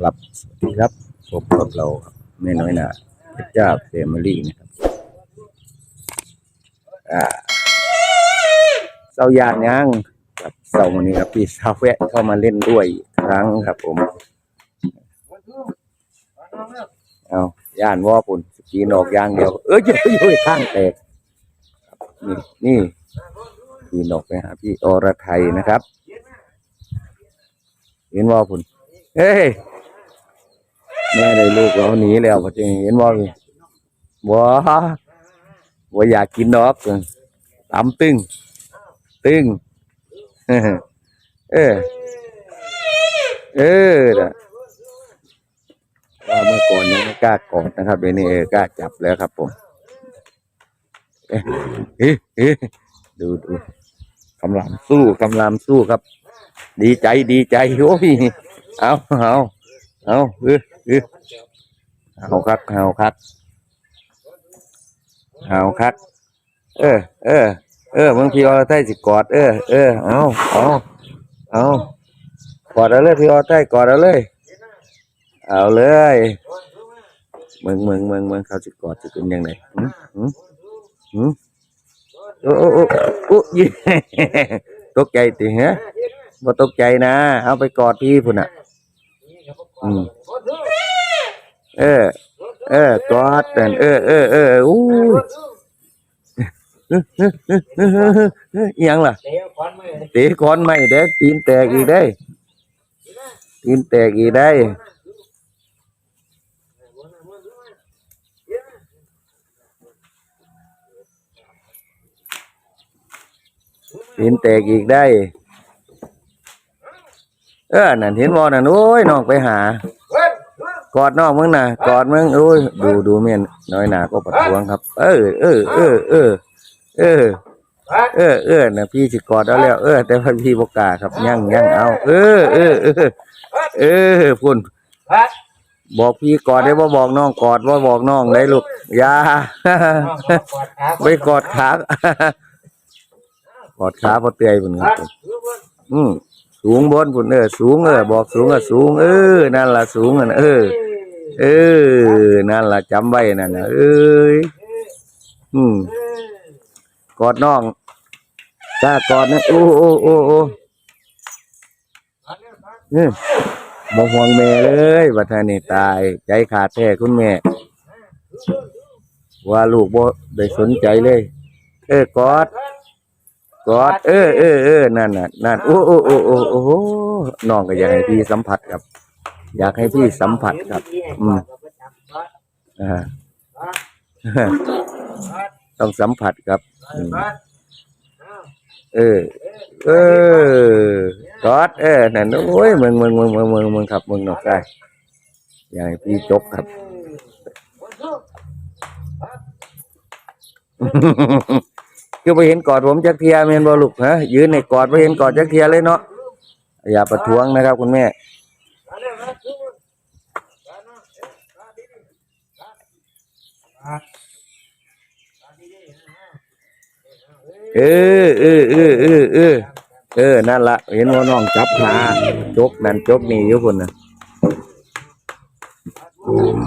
ครับสวัสดีครับพบกับเราครับแม่น้อยหนาเพชรจ้าเฟมิลี่นะครับอ่าเสายานยังครับเสาร์วันนี้ครับพี่สาวแวะเข้ามาเล่นด้วยครั้งครับผมเอาย่านว่าปุ่นสกีนอกอยางเดียว เอ้ยเยอะอยู่ข้างแตกนี่นี่พี่นกไปหาพี่อรไทยนะครับเห็นว่าปุ่นเฮ้ย แม่ได้ลูกเราหนีแล้วพอดีเห็นว่าพี่ว้าว่าอยากกินดอกตำตึง ตึง เออ เออนะว่าเมื่อก่อนยังไม่กล้ากอดนะครับเดี๋ยวนี้เออกล้าจับแล้วครับผมเอ๊ะเอ๊ะเอ๊ะดูดูกำลังสู้กำลังสู้ครับ ดีใจดีใจโอ้ยเอาเอาเอาเออ ออเอาคักเอาคักเอาคัก เออ เออ เออบางทีเอาใต้สิกอด เออ เออ เอาเอาเอากอดเอาเลยพี่เอาใต้กอดเอาเลย เอาเลยมึงมึงมึงมึงเขาสิกอดจะเป็นยังไงหืมหืมหืมโอ้โอ้โอ้โอ้ยตกใจติฮะบ่ตกใจนะ เอาไปกอดพี่พุ่นอะ อืม เออ เออกอดนั่นเออเออเอออู้ยังล่ะเตะคอนไม่เด้อตีนแตกอีกได้ตีนแตกอีกได้ตีนแตกอีกได้ เออนั่นเห็นบ่นั่นโอ้ยน้องไปหา กอดนองมึงน่ะกอดมึงโอ้ยดูดูเมียนน้อยหนาก็ประท้วงครับ เออเออเออเออเออเออเออน่ะพี่สิกอดเอาแล้วเออ แต่ว่าพี่บกล้าครับยั่งยั่งเอา เออเออเออเออพุ่นบอกพี่กอดได้ว่าบอกน้องกอดว่าบอกน้องได้ลูกยาไปกอดขากอดขาพอเตยพุ่นครับผมอืม สูงบนพุ่นเออสูงเออบอกสูงเออสูงเออนั่นล่ะสูงอะนะเออเออนั่นล่ะจำไว้นั่นนะเอ้ยอืมกอดน้องกล้ากอดนะโอ้โอ้โอ้โอ้นี่บ่ห่วงแม่เลยบัดท่านี่ตาย ใจขาดแท้คุณแม่ ว่าลูกบ่ได้สนใจเลย เออกอด กอดเออเออเออนั่นน่ะนั่นโอ้โอ้โอ้โอ้โอ้โหน้องก็อยากให้พี่สัมผัสครับ อยากให้พี่สัมผัสครับ อืมอ่าต้องสัมผัสครับอืมเออ เออกอดเออนั่นโอ้ยมึงมึงมึงมึงมึงมึงครับมึงนอกได้อยากให้พี่จบครับ คือไปเห็นกอดผมจักเทียเมนบอลูกฮะยืนในกอดไปเห็นกอดจักเทียเลยเนาะอย่าประท้วงนะครับ คุณแม่เออเออเออเออเออเออนั่นละเห็นว่าน้องจับขาจกนั่นจกนี่อยู่คนน่ะ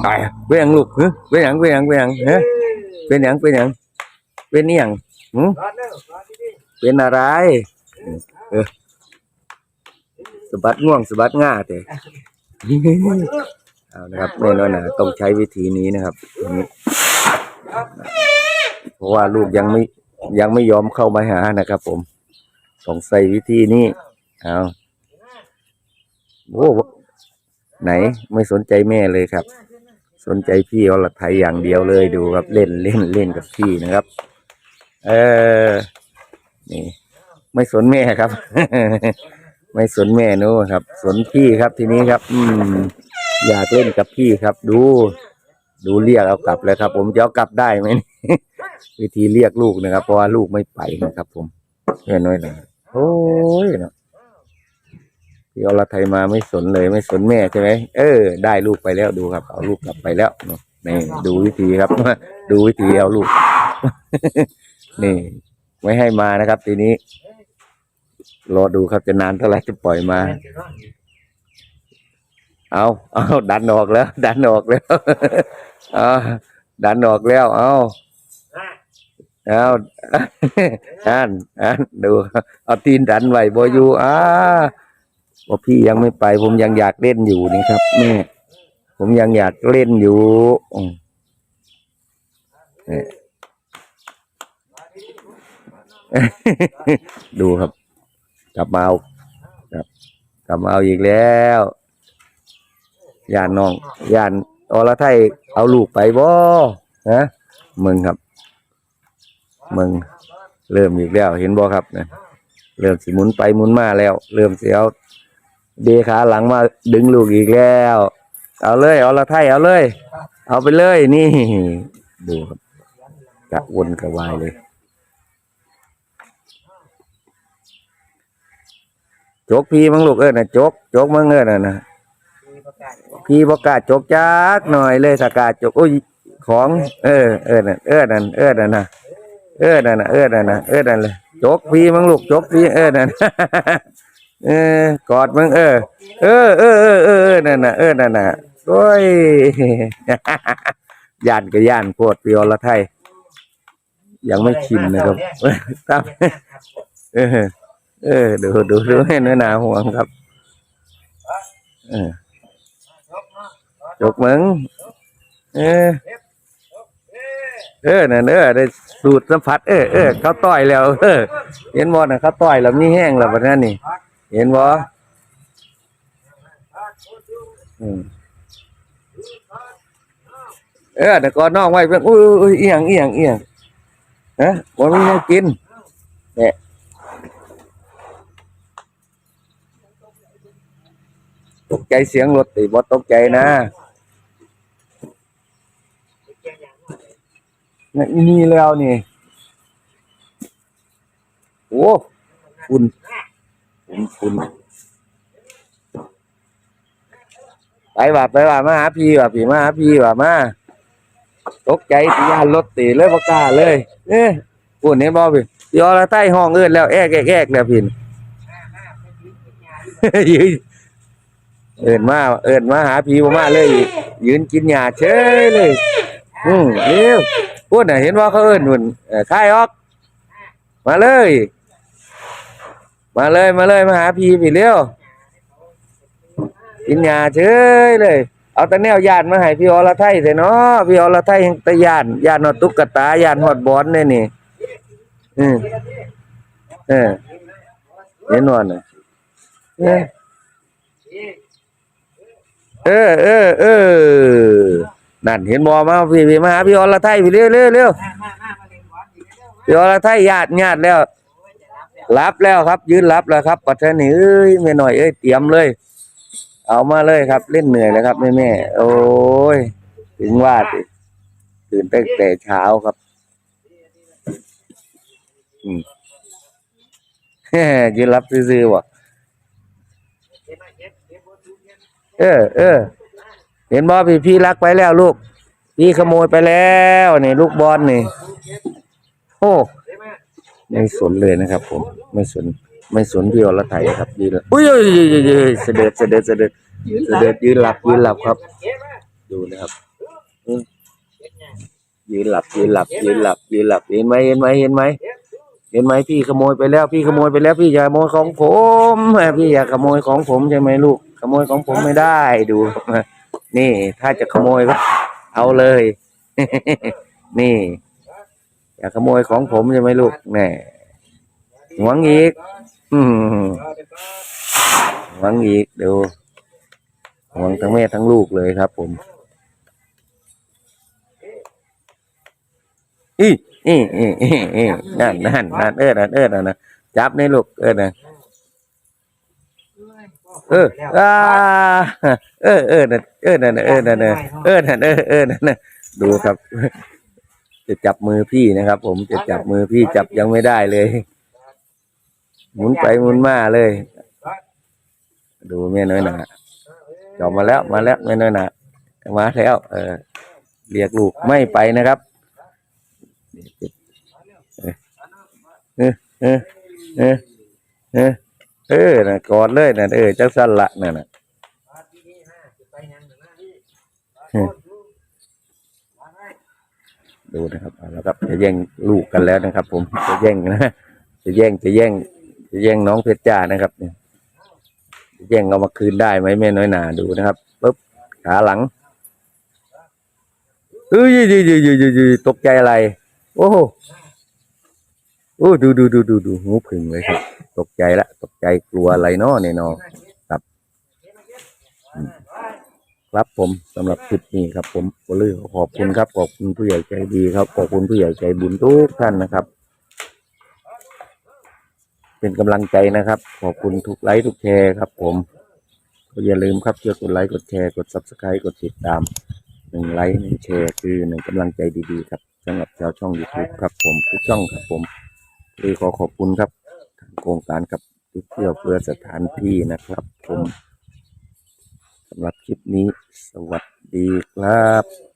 ตายเป็นหยังลูกเฮ้ยเป็นหยังเป็นหยังเป็นหยังเฮ้ยเป็นหยังเป็นหยังเป็นนี่ยัง หืมเป็นอะไรเออสะบัดง่วงสะบัดง่าแต่เอานะครับแน่นอนนะต้องใช้วิธีนี้นะครับอันนี้เพราะว่าลูกยังไม่ยังไม่ยอมเข้ามาหานะครับ ผมต้องใส่วิธีนี้เอาโอ้ไหนไม่สนใจแม่เลยครับ สนใจพี่อรไทยอย่างเดียวเลยดูครับเล่นเล่นเล่นกับพี่นะครับ เออ นี่ ไม่สนแม่ครับ ไม่สนแม่นู้ครับ สนพี่ครับทีนี้ครับ อืม อยากเล่นกับพี่ครับ ดู ดูเรียกเอากลับเลยครับ ผมจะเอากลับได้ไหมวิธีเรียกลูกนะครับ เพราะว่าลูกไม่ไปนะครับ ผมเห็นน้อยเลยโอ้ยเนาะพี่อรไทยมาไม่สนเลยไม่สนแม่ใช่ไหมเออ ได้ลูกไปแล้วดูครับเอาลูกกลับไปแล้วนี่ดูวิธีครับ ดูวิธีเอาลูก นี่ ไม่ให้มานะครับทีนี้ รอดูครับจะนานเท่าไหร่จะปล่อยมา เอาเอาดันออกแล้ว ดันออกแล้วเอาดันออกแล้ว เอาเอาอ่านอ่านดู เอาตีนดันไว้บอยู่อ่าว่าพี่ยังไม่ไป ผมยังอยากเล่นอยู่นี่ครับแม่ผมยังอยากเล่นอยู่เนี่ย ดูครับ กลับมาเอาครับ กลับมาเอาอีกแล้วย่านน้องย่านอรไทยเอาลูกไปบ่ฮะมึงครับ มึงเริ่มอีกแล้วเห็นบ่ครับเนี่ยเริ่มสิหมุนไปหมุนมาแล้ว เริ่มสิเอาเดขาหลังมาดึงลูกอีกแล้ว เอาเลยอรไทยเอาเลย เอาไปเลยนี่ ดูครับกะวนกระวายเลย จกพี่มังลูกเอิ้นน่ะจกจกมังเอิ้นน่ะนะพี่บ่กล้าจกจักหน่อยเลยถ้ากล้าจกโอ้ยของเออเออนั่นเออนั่นเออนั่นน่ะเออนั่นน่ะเออนั่นน่ะเออนั่นเลยจกพี่มังลูกจกพี่เออนั่นเออกอดมึงเออ เออเออเออเออเออนั่นน่ะเออนั่นน่ะโอ้ยย่านก็ย่านโพดพี่อรไทยยังไม่ชินนะครับครับ เออดูดูดูให้เนื้อหนาห่วงครับเออจกมึงเออเออนั่นเออได้สูตรสัมผัสเออเออเขาต่อยแล้ว เออ เห็นบ่น่ะเขาต่อยแล้วมีแห้งแล้วบัดนั้นนี่ เห็นบ่อืมเออแต่ก่อนน้องไว้เพิ่นอุ้ยอุ้ยเอียงเอียงเอียงฮะบ่มีแนวกินเนี่ย ตกใจเสียงรถติบ่ตกใจนะนี่นี่แล้วนี่โอ้ฝุ่นฝุ่นฝุ่นไปว่าไปว่ามาหาพี่ว่าพี่มาหาพี่ว่ามาตกใจตียานรถตีเลยบ่กาเลยเอ้ฝุ่นเห็นบ่พี่ยอละใต้ห้องเอิ้นแล้วแอกแอกแอกแล้วพี่ยืน เอินมาเอินมาหาพีบ่มาเลย ยืนกินหญ้าเฉยเลย อืมเร็วพูดน่ะเห็นว่าเขาเอิ้นหุ่นเอ่อคายออก มาเลย มาเลยมาเลยมาหาพีพี่เร็วกินหญ้าเฉยเลย เอาแต่แนวญาติมาให้พี่อรไทยเถอะเนาะพี่อรไทยแห่งตะยานยานฮอดตุ๊กตายานฮอดบอลเนี่ยนี่อืมเออเห็นว่าน่ะเออ เออเออเออนั่นเห็นบอมาพี่พี่มาหาพี่อรไทยพี่เร็วเร็วเร็วพี่อรไทยญาติญาติแล้วรับแล้วครับ ยืนรับแล้วครับปัทนี่เอ้ยแม่หน่อยเอ้ยเตรียมเลย เอามาเลยครับ เล่นเหนื่อยแล้วครับแม่แม่โอ้ยถึงว่าสิตื่นตั้งแต่เช้าครับอืมยืนรับซื่อๆว่ะ เออเออเห็นบอพี่พี่รักไปแล้วลูก พี่ขโมยไปแล้วนี่ลูกบอลนี่โอ้ไม่สนเลยนะครับ ผม ไม่สน ไม่สนพี่อรไทยครับยืนอุ้ยอุ้ยอุ้ยอุ้ยยเสด็จเสด็จเสด็จเสด็จยืนหลับยืนหลับครับ ดูนะครับยืนหลับยืนหลับยืนหลับยืนหลับเห็นไหมเห็นไหมเห็นไหมเห็นไหมพี่ขโมยไปแล้ว พี่ขโมยไปแล้ว พี่อย่าขโมยของผมพี่อย่าขโมยของผมใช่ไหมลูก ขโมยของผมไม่ได้ดู นี่ถ้าจะขโมยก็เอาเลย นี่อย่าขโมยของผมใช่ไหมลูกแหน่หวังอีกหวังอีกดูหวังทั้งแม่ทั้งลูกเลยครับ ผมอีอีอีอีอีนั่นนั่นนั่นเออนั่นเออนั่นนะจับในลูกเออนั่น เอออ่าเออเออนั่นเออนั่นเออนั่นเออนั่นเออเออนั่นน่ะดูครับ จะจับมือพี่นะครับ ผมจะจับมือพี่จับยังไม่ได้เลย หมุนไปหมุนมาเลย ดูแม่น้อยหนาจอบมาแล้วมาแล้วแม่น้อยหนามาแล้ว เออเรียกลูกไม่ไปนะครับเออเออเออเออ เออนะกอดเลยนะเออจังสั้นละนั่นน่ะดูนะครับเอาแล้วครับจะแย่งลูกกันแล้วนะครับ ผมจะแย่งนะจะแย่งจะแย่ง จะแย่งน้องเพชรจ้านะครับเนี่ยจะแย่งเอามาคืนได้ไหมแม่น้อยหนาดูนะครับปุ๊บขาหลังเอ้ยยืยยืยยืยยืยยืยตกใจอะไร โอ้โหโอ้ดูดูดูดูดูหูผึ่งเลยครับ ตกใจละตกใจกลัวอะไรเนาะเนี่ยนาะครับ ครับผมสำหรับคลิปนี้ครับ ผมก็เลยขอบคุณครับ ขอบคุณผู้ใหญ่ใจดีครับ ขอบคุณผู้ใหญ่ใจบุญทุกท่านนะครับ เป็นกำลังใจนะครับ ขอบคุณทุกไลค์ทุกแชร์ครับ ผมก็อย่าลืมครับช่วยกดไลค์กดแชร์กด subscribe กดติดตามหนึ่งไลค์หนึ่งแชร์คือหนึ่งกำลังใจดีๆครับสำหรับชาวช่อง YouTube ครับผมทุกช่องครับผม เลยขอขอบคุณครับทางโครงการกับทุกเที่ยวเพื่อสถานที่นะครับผมสำหรับคลิปนี้สวัสดีครับ